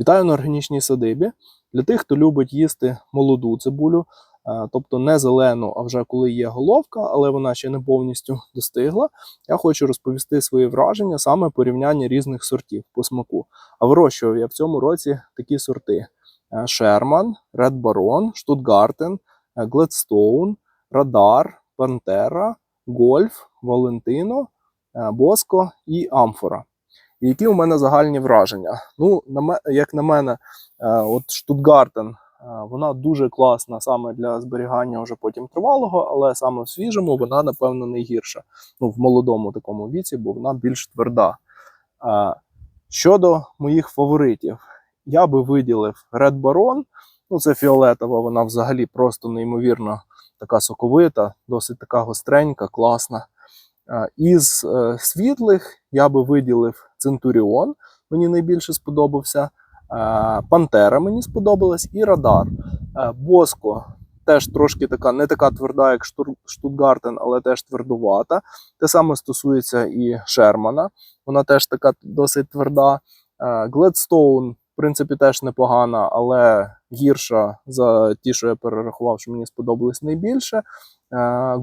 Вітаю на органічній садибі. Для тих, хто любить їсти молоду цибулю, е, тобто не зелену, а вже коли є головка, але вона ще не повністю достигла. Я хочу розповісти свої враження саме порівняння різних сортів по смаку. А вирощував я в цьому році такі сорти: Шерман, Ред Барон, Штутгартен, Гледстоун, Радар, Пантера, Гольф, Валентино, Боско і Амфора. І які у мене загальні враження? Ну, як на мене, е, от Штутгартен, е, вона дуже класна саме для зберігання вже потім тривалого, але саме в свіжому вона, напевно, найгірша. Ну, в молодому такому віці, бо вона більш тверда. Е, Щодо моїх фаворитів, я би виділив Red Baron. Ну, це фіолетова, вона взагалі просто неймовірно така соковита, досить така гостренька, класна. Із світлих я би виділив Центуріон, мені найбільше сподобався. Е, Пантера мені сподобалась і Радар. Е, Боско теж трошки така, не така тверда, як Штутгартен, але теж твердувата. Те саме стосується і Шермана, вона теж така досить тверда. Е, Гледстоун, в принципі, теж непогана, але гірша за ті, що я перерахував, що мені сподобались найбільше.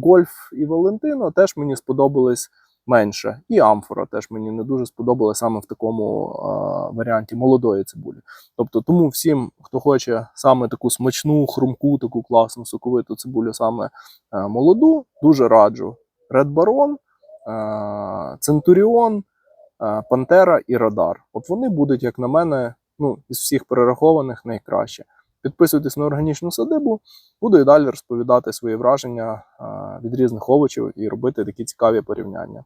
Гольф і Валентино теж мені сподобались менше. І амфора теж мені не дуже сподобалась саме в такому е, варіанті молодої цибулі. Тобто, тому всім, хто хоче саме таку смачну, хрумку, таку класну соковиту цибулю, саме е, молоду, дуже раджу. Red Baron, е, Центуріон, е, Пантера і Радар. От вони будуть, як на мене, ну, із всіх перерахованих найкраще. Підписуйтесь на органічну садибу. Буду і далі розповідати свої враження від різних овочів і робити такі цікаві порівняння.